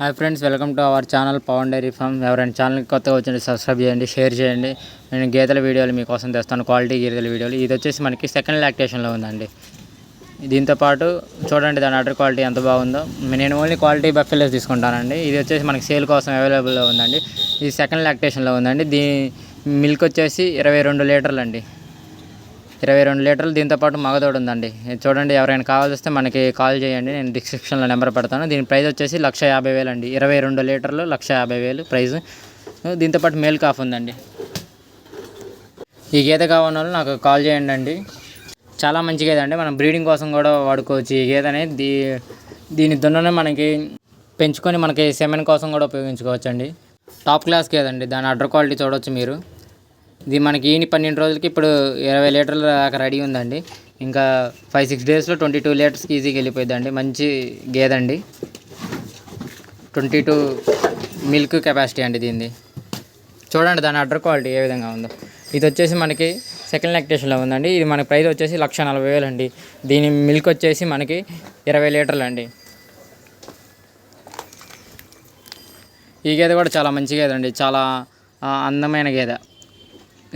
Hi friends welcome to our channel Pavan diary farm. ఎవరైనా ఛానల్కి కొత్తగా వచ్చింది సబ్స్క్రైబ్ చేయండి షేర్ చేయండి. నేను గీతల వీడియోలు మీకోసం తెస్తాను క్వాలిటీ గీతల వీడియోలు. ఇది వచ్చేసి మనకి సెకండ్ లాక్టేషన్లో ఉందండి. దీంతో పాటు చూడండి దాని అటర్ క్వాలిటీ ఎంత బాగుందో. నేను ఓన్లీ క్వాలిటీ బఫెలోస్ తీసుకుంటానండి. ఇది వచ్చేసి మనకి సేల్ కోసం అవైలబుల్లో ఉందండి. ఇది సెకండ్ లాక్టేషన్లో ఉందండి. దీ మిల్క్ వచ్చేసి ఇరవై రెండు లీటర్లు అండి. ఇరవై రెండు లీటర్లు దీంతో పాటు మగదోడు ఉందండి. చూడండి ఎవరైనా కావాల్సి వస్తే మనకి కాల్ చేయండి. నేను డిస్క్రిప్షన్లో నెంబర్ పెడతాను. దీని ప్రైస్ వచ్చేసి లక్ష యాభై వేలు అండి. ఇరవై రెండు లీటర్లు లక్ష యాభై వేలు ప్రైస్. దీంతో పాటు మేల్ కాఫ్ ఉందండి. ఈ గీత కావాలని వాళ్ళు నాకు కాల్ చేయండి అండి. చాలా మంచి గేదె అండి. మనం బ్రీడింగ్ కోసం కూడా వాడుకోవచ్చు ఈ గేదె అనేది దీ దీని దున్ననే మనకి పెంచుకొని మనకి సెమెన్ కోసం కూడా ఉపయోగించుకోవచ్చు అండి టాప్ క్లాస్ గేదండి దాని అడ్డర్ క్వాలిటీ చూడవచ్చు మీరు. ఇది మనకి ఈని పన్నెండు రోజులకి ఇప్పుడు ఇరవై లీటర్ల దాకా రెడీ ఉందండి. ఇంకా ఫైవ్ సిక్స్ డేస్లో ట్వంటీ టూ లీటర్స్కి ఈజీగా వెళ్ళిపోయిందండి మంచి గేదండి. ట్వంటీ టూ మిల్క్ కెపాసిటీ అండి దీనిది. చూడండి దాని అడ్డర్ క్వాలిటీ ఏ విధంగా ఉందో. ఇది వచ్చేసి మనకి సెకండ్ లెక్టేషన్లో ఉందండి. ఇది మన ప్రైస్ వచ్చేసి లక్ష నలభై వేలు అండి. దీని మిల్క్ వచ్చేసి మనకి ఇరవై లీటర్లు అండి. ఈ గేదె కూడా చాలా మంచి గేదండి. చాలా అందమైన గేదె.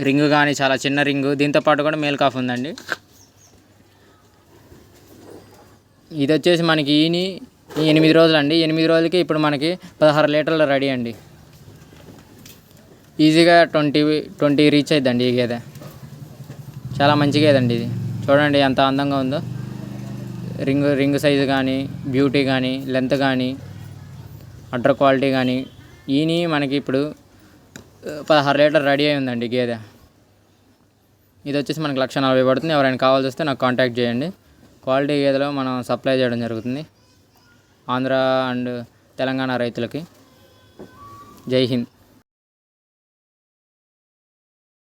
రింగ్ కానీ చాలా చిన్న రింగు. దీంతో పాటు కూడా మేల్ కాఫ్ ఉందండి. ఇది వచ్చేసి మనకి ఈని ఈ ఎనిమిది రోజులు అండి ఎనిమిది రోజులకి ఇప్పుడు మనకి పదహారు లీటర్లు రెడీ అండి. ఈజీగా ట్వంటీ ట్వంటీ రీచ్ అయిద్దండి ఈ గేదె. చాలా మంచి గేదండి ఇది. చూడండి ఎంత అందంగా ఉందో. రింగ్ రింగ్ సైజు కానీ బ్యూటీ కానీ లెంత్ కానీ అడ్డర్ క్వాలిటీ కానీ ఈని మనకి ఇప్పుడు పదహారు లీటర్ రెడీ అయిందండి గేదె. ఇది వచ్చేసి మనకు లక్ష నలభై పడుతుంది. ఎవరైనా కావాల్సి వస్తే నాకు కాంటాక్ట్ చేయండి. క్వాలిటీ గేదెలో మనం సప్లై చేయడం జరుగుతుంది. ఆంధ్ర అండ్ తెలంగాణ రైతులకి. జై హింద్.